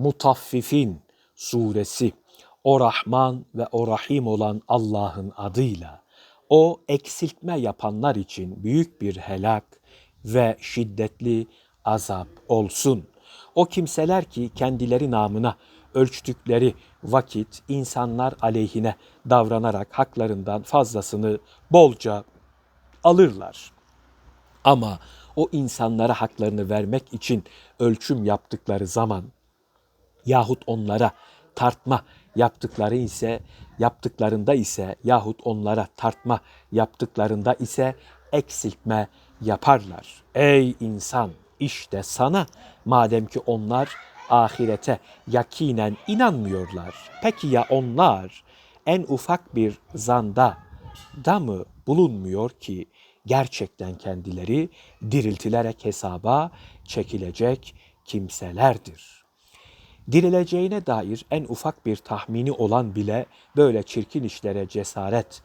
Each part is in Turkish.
Mutaffifin suresi o Rahman ve o Rahim olan Allah'ın adıyla o eksiltme yapanlar için büyük bir helak ve şiddetli azap olsun. O kimseler ki kendileri namına ölçtükleri vakit insanlar aleyhine davranarak haklarından fazlasını bolca alırlar. Ama o insanlara haklarını vermek için ölçüm yaptıkları zaman yahut onlara tartma yaptıkları ise yaptıklarında ise yahut onlara tartma yaptıklarında ise eksiltme yaparlar. Ey insan işte sana madem ki onlar ahirete yakinen inanmıyorlar. Peki ya onlar en ufak bir zanda da mı bulunmuyor ki gerçekten kendileri diriltilerek hesaba çekilecek kimselerdir. Dirileceğine dair en ufak bir tahmini olan bile böyle çirkin işlere cesaret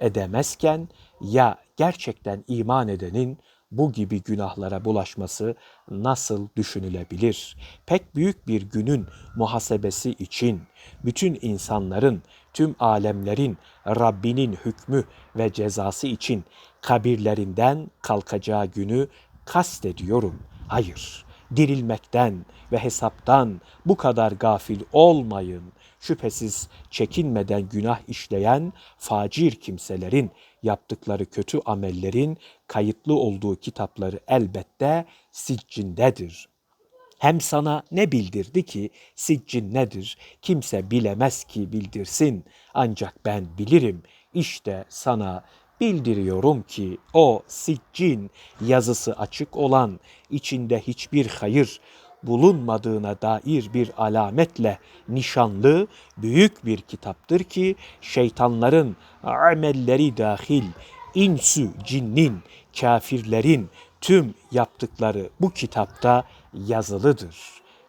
edemezken ya gerçekten iman edenin bu gibi günahlara bulaşması nasıl düşünülebilir? Pek büyük bir günün muhasebesi için bütün insanların, tüm alemlerin Rabbinin hükmü ve cezası için kabirlerinden kalkacağı günü kastediyorum. Hayır, dirilmekten ve hesaptan bu kadar gafil olmayın. Şüphesiz çekinmeden günah işleyen facir kimselerin yaptıkları kötü amellerin kayıtlı olduğu kitapları elbette siccindedir. Hem sana ne bildirdi ki siccin nedir? Kimse bilemez ki bildirsin. Ancak ben bilirim. İşte sana bildiriyorum ki o siccin yazısı açık olan, içinde hiçbir hayır bulunmadığına dair bir alametle nişanlı büyük bir kitaptır ki şeytanların amelleri dahil insü cinnin, kafirlerin tüm yaptıkları bu kitapta yazılıdır.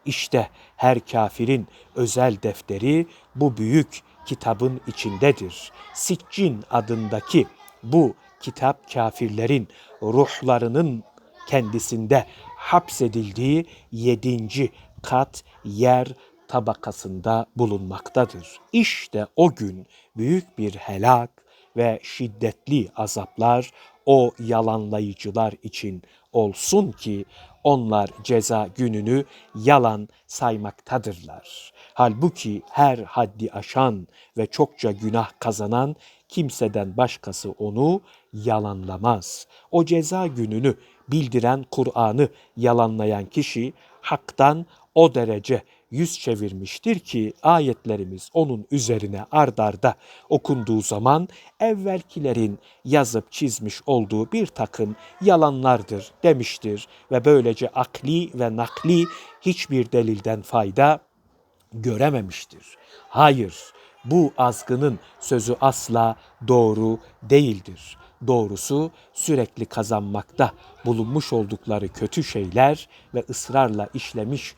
İşte her kafirin özel defteri bu büyük kitabın içindedir. Siccin adındaki bu kitap kafirlerin ruhlarının kendisinde hapsedildiği yedinci kat yer tabakasında bulunmaktadır. İşte o gün büyük bir helak ve şiddetli azaplar o yalanlayıcılar için olsun ki onlar ceza gününü yalan saymaktadırlar. Halbuki her haddi aşan ve çokça günah kazanan kimseden başkası onu yalanlamaz. O ceza gününü bildiren Kur'an'ı yalanlayan kişi haktan o derece yüz çevirmiştir ki ayetlerimiz onun üzerine ardarda okunduğu zaman evvelkilerin yazıp çizmiş olduğu bir takım yalanlardır demiştir ve böylece akli ve nakli hiçbir delilden fayda görememiştir. Hayır, bu azgının sözü asla doğru değildir. Doğrusu sürekli kazanmakta bulunmuş oldukları kötü şeyler ve ısrarla işlemiş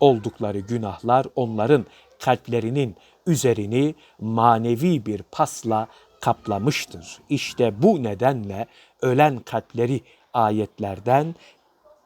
oldukları günahlar onların kalplerinin üzerini manevi bir pasla kaplamıştır. İşte bu nedenle ölen kalpleri ayetlerden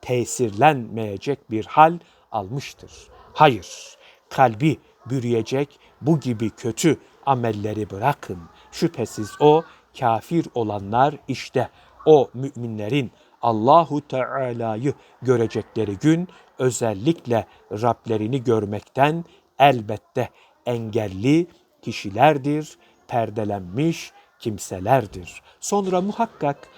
tesirlenmeyecek bir hal almıştır. Hayır, kalbi bürüyecek bu gibi kötü amelleri bırakın. Şüphesiz o kafir olanlar işte o müminlerin Allahu Teala'yı görecekleri gün özellikle Rablerini görmekten elbette engelli kişilerdir, perdelenmiş kimselerdir. Sonra muhakkak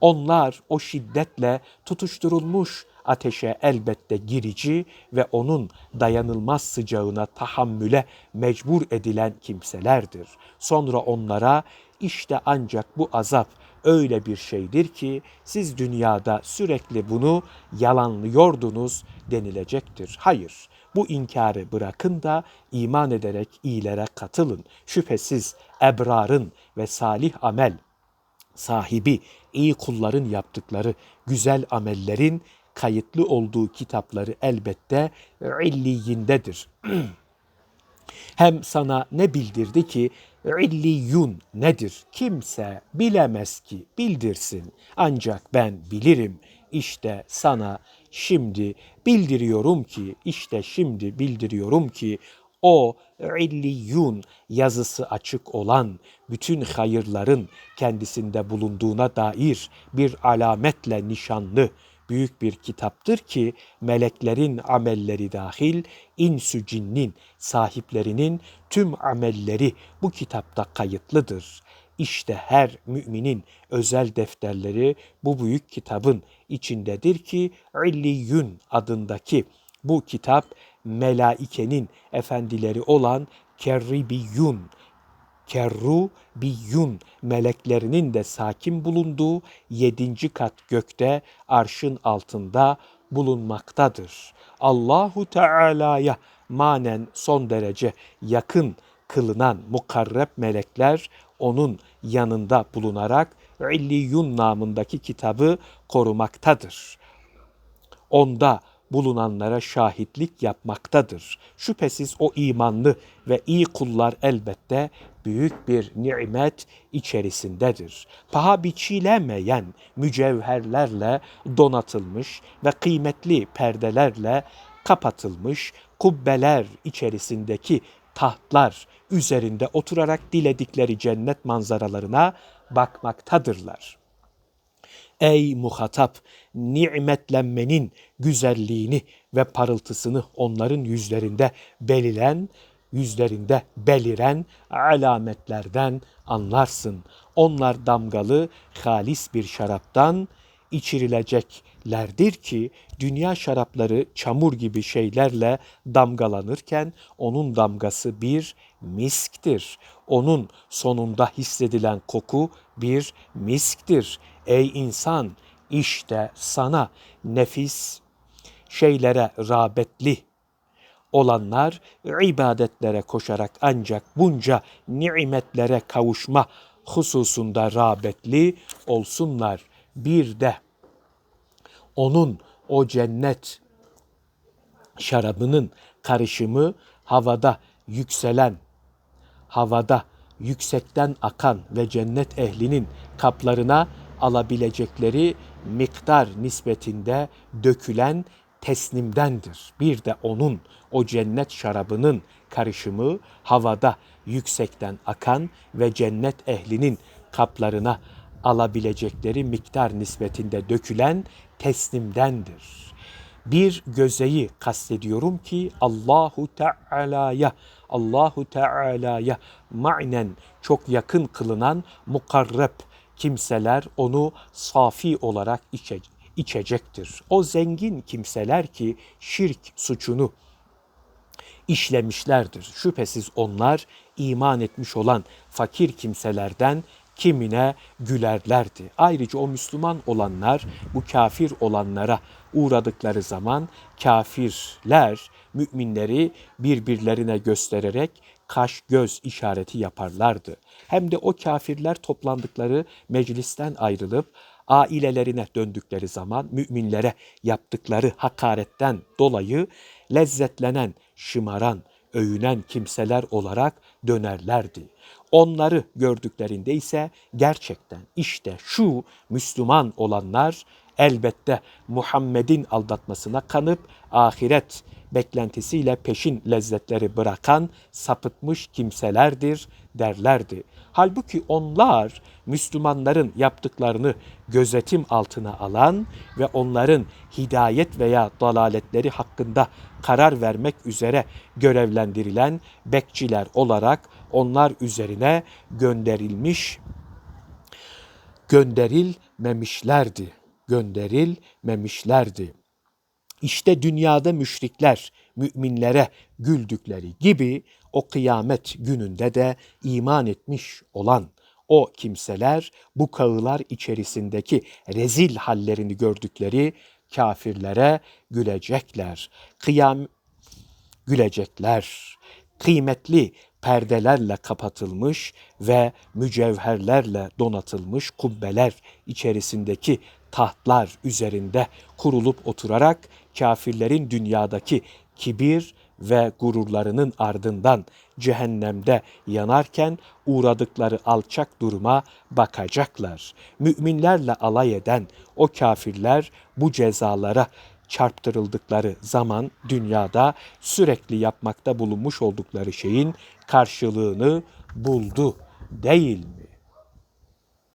onlar o şiddetle tutuşturulmuş ateşe elbette girici ve onun dayanılmaz sıcağına tahammüle mecbur edilen kimselerdir. Sonra onlara işte ancak bu azap öyle bir şeydir ki siz dünyada sürekli bunu yalanlıyordunuz denilecektir. Hayır, bu inkarı bırakın da iman ederek iyilere katılın. Şüphesiz ebrarın ve salih amel sahibi iyi kulların yaptıkları güzel amellerin kayıtlı olduğu kitapları elbette illiyindedir. Hem sana ne bildirdi ki illiyun nedir? Kimse bilemez ki bildirsin. Ancak ben bilirim. işte sana şimdi bildiriyorum ki, işte şimdi bildiriyorum ki o illiyun yazısı açık olan bütün hayırların kendisinde bulunduğuna dair bir alametle nişanlı büyük bir kitaptır ki meleklerin amelleri dahil insü cinnin sahiplerinin tüm amelleri bu kitapta kayıtlıdır. İşte her müminin özel defterleri bu büyük kitabın içindedir ki İlliyün adındaki bu kitap melaikenin efendileri olan Kerribiyun, Kerru Biyun meleklerinin de sakin bulunduğu yedinci kat gökte arşın altında bulunmaktadır. Allahu Teala'ya manen son derece yakın kılınan mukarreb melekler onun yanında bulunarak İlliyun namındaki kitabı korumaktadır. Onda bulunanlara şahitlik yapmaktadır. Şüphesiz o imanlı ve iyi kullar elbette büyük bir nimet içerisindedir. Paha biçilemeyen mücevherlerle donatılmış ve kıymetli perdelerle kapatılmış kubbeler içerisindeki tahtlar üzerinde oturarak diledikleri cennet manzaralarına bakmaktadırlar. Ey muhatap, nimetlenmenin güzelliğini ve parıltısını onların yüzlerinde beliren, yüzlerinde beliren alametlerden anlarsın. Onlar damgalı, halis bir şaraptan içirileceklerdir ki dünya şarapları çamur gibi şeylerle damgalanırken onun damgası bir misktir. Onun sonunda hissedilen koku bir misktir. Ey insan işte sana nefis şeylere rağbetli olanlar ibadetlere koşarak ancak bunca nimetlere kavuşma hususunda rağbetli olsunlar. Bir de onun o cennet şarabının karışımı havada yükselen, havada yüksekten akan ve cennet ehlinin kaplarına alabilecekleri miktar nispetinde dökülen teslimdendir. Bir de onun o cennet şarabının karışımı havada yüksekten akan ve cennet ehlinin kaplarına alabilecekleri miktar nispetinde dökülen teslimdendir. Bir gözeyi kastediyorum ki Allahu Teala'ya Allahu Teala'ya manen çok yakın kılınan mukarreb kimseler onu safi olarak içe, içecektir. O zengin kimseler ki şirk suçunu işlemişlerdir. Şüphesiz onlar iman etmiş olan fakir kimselerden kimine gülerlerdi. Ayrıca o Müslüman olanlar bu kafir olanlara uğradıkları zaman kafirler müminleri birbirlerine göstererek kaş göz işareti yaparlardı. Hem de o kafirler toplandıkları meclisten ayrılıp ailelerine döndükleri zaman müminlere yaptıkları hakaretten dolayı lezzetlenen, şımaran, övünen kimseler olarak dönerlerdi. Onları gördüklerinde ise gerçekten işte şu Müslüman olanlar elbette Muhammed'in aldatmasına kanıp ahiret beklentisiyle peşin lezzetleri bırakan sapıtmış kimselerdir derlerdi. Halbuki onlar Müslümanların yaptıklarını gözetim altına alan ve onların hidayet veya dalaletleri hakkında karar vermek üzere görevlendirilen bekçiler olarak onlar üzerine gönderilmiş gönderilmemişlerdi. Gönderilmemişlerdi. İşte dünyada müşrikler müminlere güldükleri gibi o kıyamet gününde de iman etmiş olan o kimseler bu kağılar içerisindeki rezil hallerini gördükleri kafirlere gülecekler. Kıyam gülecekler. Kıymetli perdelerle kapatılmış ve mücevherlerle donatılmış kubbeler içerisindeki tahtlar üzerinde kurulup oturarak kafirlerin dünyadaki kibir ve gururlarının ardından cehennemde yanarken uğradıkları alçak duruma bakacaklar. Müminlerle alay eden o kafirler bu cezalara çarptırıldıkları zaman dünyada sürekli yapmakta bulunmuş oldukları şeyin karşılığını buldu değil mi?